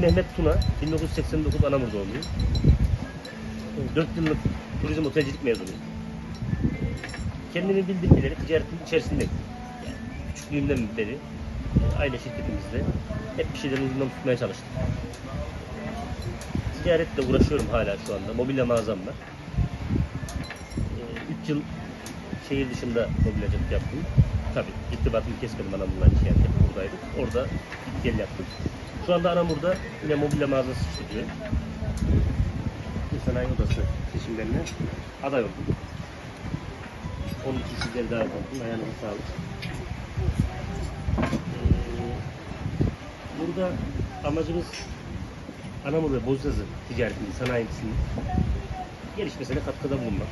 Mehmet Tuna, 1989 Anamur doğumluyum. 4 yıllık turizm otelcilik mezunuyum. Kendimi bildim bileli ticaretin içerisindeyim. Yani küçüklüğümden beri e, aile şirketimizde hep bir şeylerin ucundan tutmaya çalıştım. Ticaretle uğraşıyorum hala şu anda. Mobilya mağazam var. 3 yıl şehir dışında mobilyacılık yaptım. Tabii irtibatımı kesmedim Anamur'la yani hep buradaydık. Orada gel yaptım. Şu anda Anamur'da yine mobilya mağazası. Bir sanayi odası seçimlerine aday oldum. Onun için sizleri davet ettim. Ayağınıza sağlık. Ee, burada amacımız Anamur ve Bozyazı ticaretinin, sanayisinin gelişmesine katkıda bulunmak.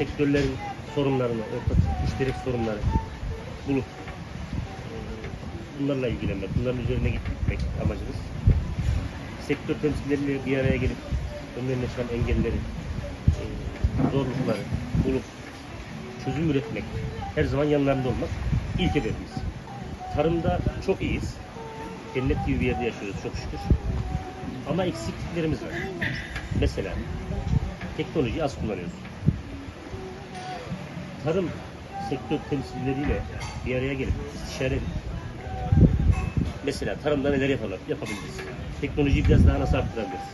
Sektörlerin sorunlarını, ortak müşterek sorunları bulup bunlarla ilgilenmek, bunların üzerine gitmek amacımız. Sektör temsilcileriyle bir araya gelip önlerine çıkan engelleri, e, zorlukları bulup çözüm üretmek, her zaman yanlarında olmak ilk hedefimiz. Tarımda çok iyiyiz. Cennet gibi bir yerde yaşıyoruz çok şükür. Ama eksikliklerimiz var. Mesela teknolojiyi az kullanıyoruz. Tarım sektör temsilcileriyle bir araya gelip istişare edip mesela tarımda neler yapalım, yapabiliriz? Teknolojiyi biraz daha nasıl arttırabiliriz?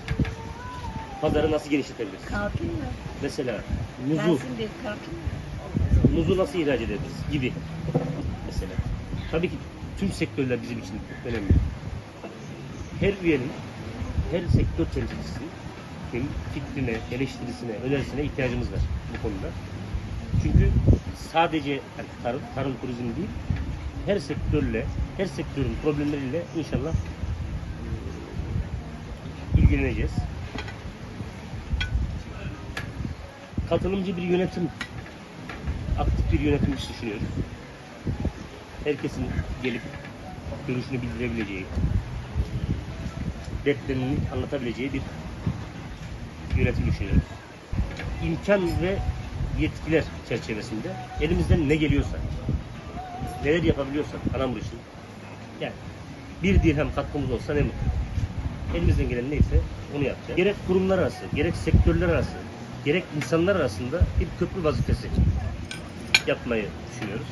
Pazarı nasıl genişletebiliriz? Kalkayım mı? Mesela muzu, Gelsin bir kalkayım mı? muzu nasıl ihraç edebiliriz gibi mesela. Tabii ki tüm sektörler bizim için önemli. Her üyenin, her sektör temsilcisinin fikrine, eleştirisine, önerisine ihtiyacımız var bu konuda. Çünkü sadece tarım, tarım turizm değil, her sektörle, her sektörün problemleriyle inşallah e, ilgileneceğiz. Katılımcı bir yönetim, aktif bir yönetim düşünüyoruz. Herkesin gelip görüşünü bildirebileceği, dertlerini anlatabileceği bir yönetim düşünüyoruz. İmkan ve yetkiler çerçevesinde elimizden ne geliyorsa, neler yapabiliyorsak Anamur için, yani bir dirhem katkımız olsa ne mutlu. Elimizden gelen neyse onu yapacağız. Gerek kurumlar arası, gerek sektörler arası, gerek insanlar arasında bir köprü vazifesi yapmayı düşünüyoruz.